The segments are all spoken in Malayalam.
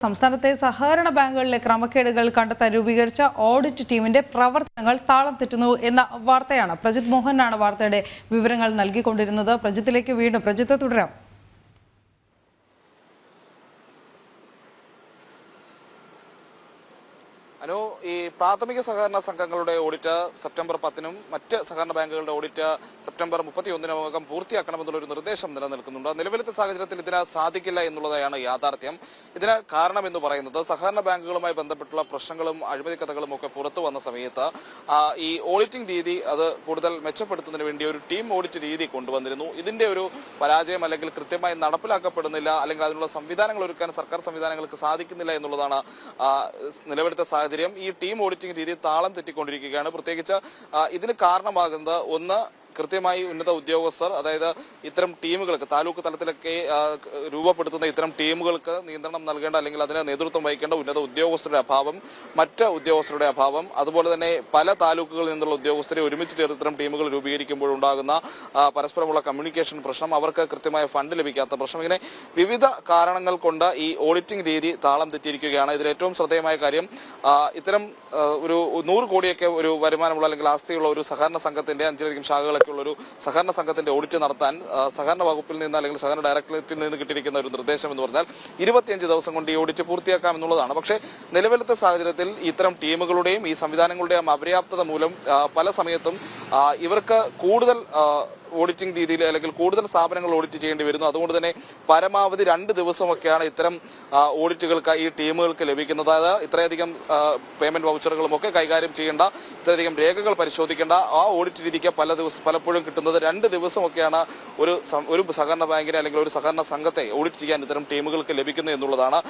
സംസ്ഥാനത്തെ സഹകരണ ബാങ്കുകളിലെ ക്രമക്കേടുകൾ കണ്ടെത്താൻ രൂപീകരിച്ച ഓഡിറ്റ് ടീമിന്റെ പ്രവർത്തനങ്ങൾ താളം തെറ്റുന്നു എന്ന വാർത്തയാണ് പ്രജിത് മോഹനാണ് വാർത്തയുടെ വിവരങ്ങൾ നൽകിക്കൊണ്ടിരുന്നത്. പ്രജിത്തിലേക്ക് വീണ്ടും പ്രജിത്ത് തുടരാം. അനു ഈ പ്രാഥമിക സഹകരണ സംഘങ്ങളുടെ ഓഡിറ്റ് സെപ്റ്റംബർ പത്തിനും മറ്റ് സഹകരണ ബാങ്കുകളുടെ ഓഡിറ്റ് സെപ്റ്റംബർ മുപ്പത്തി പൂർത്തിയാക്കണമെന്നുള്ളൊരു നിർദ്ദേശം നിലനിൽക്കുന്നുണ്ട്. നിലവിലത്തെ സാഹചര്യത്തിൽ ഇതിന് സാധിക്കില്ല എന്നുള്ളതാണ് യാഥാർത്ഥ്യം. ഇതിന് കാരണം എന്ന് പറയുന്നത് സഹകരണ ബാങ്കുകളുമായി ബന്ധപ്പെട്ടുള്ള പ്രശ്നങ്ങളും അഴിമതി കഥകളും ഒക്കെ പുറത്തു വന്ന സമയത്ത് ഈ ഓഡിറ്റിംഗ് രീതി അത് കൂടുതൽ മെച്ചപ്പെടുത്തുന്നതിന് വേണ്ടി ഒരു ടീം ഓഡിറ്റ് രീതി കൊണ്ടുവന്നിരുന്നു. ഇതിന്റെ ഒരു പരാജയം അല്ലെങ്കിൽ കൃത്യമായി നടപ്പിലാക്കപ്പെടുന്നില്ല അല്ലെങ്കിൽ അതിനുള്ള സംവിധാനങ്ങൾ ഒരുക്കാൻ സർക്കാർ സംവിധാനങ്ങൾക്ക് സാധിക്കുന്നില്ല എന്നുള്ളതാണ് നിലവിലത്തെ സാഹചര്യം. ഈ ടീം ഓഡിറ്റിംഗ് രീതി താളം തെറ്റിക്കൊണ്ടിരിക്കുകയാണ്. പ്രത്യേകിച്ച് ഇതിന് കാരണമാകുന്നത് ഒന്ന് കൃത്യമായി ഉന്നത ഉദ്യോഗസ്ഥർ അതായത് ഇത്തരം ടീമുകൾക്ക് താലൂക്ക് തലത്തിലൊക്കെ രൂപപ്പെടുത്തുന്ന ഇത്തരം ടീമുകൾക്ക് നിയന്ത്രണം നൽകേണ്ട അല്ലെങ്കിൽ അതിന് നേതൃത്വം വഹിക്കേണ്ട ഉന്നത ഉദ്യോഗസ്ഥരുടെ അഭാവം മറ്റ് ഉദ്യോഗസ്ഥരുടെ അഭാവം അതുപോലെ തന്നെ പല താലൂക്കുകളിൽ നിന്നുള്ള ഉദ്യോഗസ്ഥരെ ഒരുമിച്ച് ചേർത്ത് ഇത്തരം ടീമുകൾ രൂപീകരിക്കുമ്പോഴുണ്ടാകുന്ന പരസ്പരമുള്ള കമ്മ്യൂണിക്കേഷൻ പ്രശ്നം അവർക്ക് കൃത്യമായ ഫണ്ട് ലഭിക്കാത്ത പ്രശ്നം. ഇങ്ങനെ വിവിധ കാരണങ്ങൾ കൊണ്ട് ഈ ഓഡിറ്റിംഗ് രീതി താളം തെറ്റിയിരിക്കുകയാണ്. ഇതിൽ ഏറ്റവും ശ്രദ്ധേയമായ കാര്യം ഇത്തരം ഒരു നൂറ് കോടിയൊക്കെ ഒരു വരുമാനമുള്ള അല്ലെങ്കിൽ ആസ്തിയുള്ള ഒരു സഹകരണ സംഘത്തിന്റെ അഞ്ചിലധികം ശാഖകളൊക്കെ ഒരു സഹകരണ സംഘത്തിന്റെ ഓഡിറ്റ് നടത്താൻ സഹകരണ വകുപ്പിൽ നിന്ന് അല്ലെങ്കിൽ സഹകരണ ഡയറക്ടറേറ്റിൽ നിന്ന് കിട്ടിയിരിക്കുന്ന ഒരു നിർദ്ദേശം എന്ന് പറഞ്ഞാൽ ഇരുപത്തിയഞ്ച് ദിവസം കൊണ്ട് ഈ ഓഡിറ്റ് പൂർത്തിയാക്കാം എന്നുള്ളതാണ്. പക്ഷേ നിലവിലത്തെ സാഹചര്യത്തിൽ ഇത്തരം ടീമുകളുടെയും ഈ സംവിധാനങ്ങളുടെയും അപര്യാപ്തത മൂലം പല സമയത്തും ഇവർക്ക് കൂടുതൽ ഓഡിറ്റിംഗ് രീതിയിൽ അല്ലെങ്കിൽ കൂടുതൽ സ്ഥാപനങ്ങൾ ഓഡിറ്റ് ചെയ്യേണ്ടി വരുന്നു. അതുകൊണ്ട് തന്നെ പരമാവധി രണ്ട് ദിവസമൊക്കെയാണ് ഇത്തരം ഓഡിറ്റുകൾക്ക് ഈ ടീമുകൾക്ക് ലഭിക്കുന്നത്. അതായത് ഇത്രയധികം പേയ്മെന്റ് വൗച്ചറുകളും ഒക്കെ കൈകാര്യം ചെയ്യേണ്ട ഇത്രയധികം രേഖകൾ പരിശോധിക്കേണ്ട ആ ഓഡിറ്റ് രീതിക്ക് പല ദിവസം പലപ്പോഴും കിട്ടുന്നത് രണ്ട് ദിവസമൊക്കെയാണ് ഒരു ഒരു സഹകരണ ബാങ്കിനെ അല്ലെങ്കിൽ ഒരു സഹകരണ സംഘത്തെ ഓഡിറ്റ് ചെയ്യാൻ ഇത്തരം ടീമുകൾക്ക് ലഭിക്കുന്നത് എന്നുള്ളതാണ്.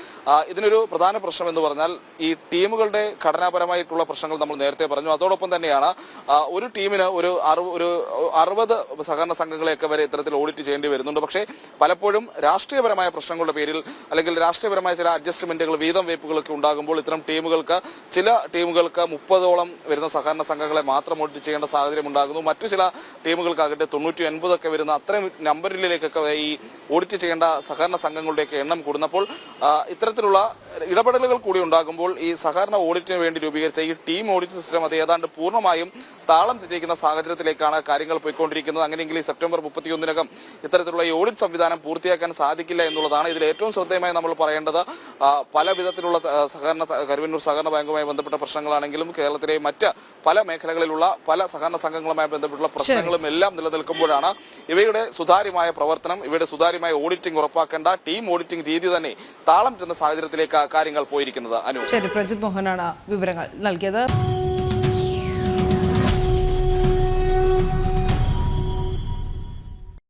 ഇതിനൊരു പ്രധാന പ്രശ്നം എന്ന് പറഞ്ഞാൽ ഈ ടീമുകളുടെ ഘടനാപരമായിട്ടുള്ള പ്രശ്നങ്ങൾ നമ്മൾ നേരത്തെ പറഞ്ഞു. അതോടൊപ്പം തന്നെയാണ് ഒരു ടീമിന് ഒരു അറു- ഒരു അറുപത് സഹകരണ സംഘങ്ങളെയൊക്കെ വരെ ഇത്തരത്തിൽ ഓഡിറ്റ് ചെയ്യേണ്ടി വരുന്നുണ്ട്. പക്ഷേ പലപ്പോഴും രാഷ്ട്രീയപരമായ പ്രശ്നങ്ങളുടെ പേരിൽ അല്ലെങ്കിൽ രാഷ്ട്രീയപരമായ ചില അഡ്ജസ്റ്റ്മെന്റുകൾ വീതം വേപ്പുകളൊക്കെ ഉണ്ടാകുമ്പോൾ ഇത്തരം ടീമുകൾക്ക് ചില ടീമുകൾക്ക് മുപ്പതോളം വരുന്ന സഹകരണ സംഘങ്ങളെ മാത്രം ഓഡിറ്റ് ചെയ്യേണ്ട സാഹചര്യം ഉണ്ടാകുന്നു. മറ്റു ചില ടീമുകൾക്കാകട്ടെ തൊണ്ണൂറ്റി ഒൻപതൊക്കെ വരുന്ന അത്തരം നമ്പറിലേക്കൊക്കെ ഈ ഓഡിറ്റ് ചെയ്യേണ്ട സഹകരണ സംഘങ്ങളുടെയൊക്കെ എണ്ണം കൂടുന്നപ്പോൾ ഇത്തരത്തിലുള്ള ഇടപെടലുകൾ കൂടി ഉണ്ടാകുമ്പോൾ ഈ സഹകരണ ഓഡിറ്റിന് വേണ്ടി രൂപീകരിച്ച ഈ ടീം ഓഡിറ്റ് സിസ്റ്റം അത് ഏതാണ്ട് പൂർണമായും താളം തെറ്റിക്കുന്ന സാഹചര്യത്തിലേക്കാണ് കാര്യങ്ങൾ പോയിക്കൊണ്ടിരിക്കുന്നത്. അങ്ങനെയെങ്കിൽ ഈ സെപ്റ്റംബർ മുപ്പത്തിയൊന്നിനകം ഇത്തരത്തിലുള്ള ഈ ഓഡിറ്റ് സംവിധാനം പൂർത്തിയാക്കാൻ സാധിക്കില്ല എന്നുള്ളതാണ് ഇതിൽ ഏറ്റവും ശ്രദ്ധേയമായി നമ്മൾ പറയേണ്ടത്. പല വിധത്തിലുള്ള സഹകരണ കരുവന്നൂർ സഹകരണ ബാങ്കുമായി ബന്ധപ്പെട്ട പ്രശ്നങ്ങളാണെങ്കിലും കേരളത്തിലെ മറ്റ് പല മേഖലകളിലുള്ള പല സഹകരണ സംഘങ്ങളുമായി ബന്ധപ്പെട്ടുള്ള പ്രശ്നങ്ങളും എല്ലാം നിലനിൽക്കുമ്പോഴാണ് ഇവയുടെ സുതാര്യമായ പ്രവർത്തനം ഇവയുടെ സുതാര്യമായ ഓഡിറ്റിംഗ് ഉറപ്പാക്കേണ്ട ടീം ഓഡിറ്റിംഗ് രീതി തന്നെ താളം ചെന്ന സാഹചര്യത്തിലേക്ക് കാര്യങ്ങൾ പോയിരിക്കുന്നത്. അനു. ശരി പ്രജിത് മോഹനാണ് വിവരങ്ങൾ നൽകിയത്.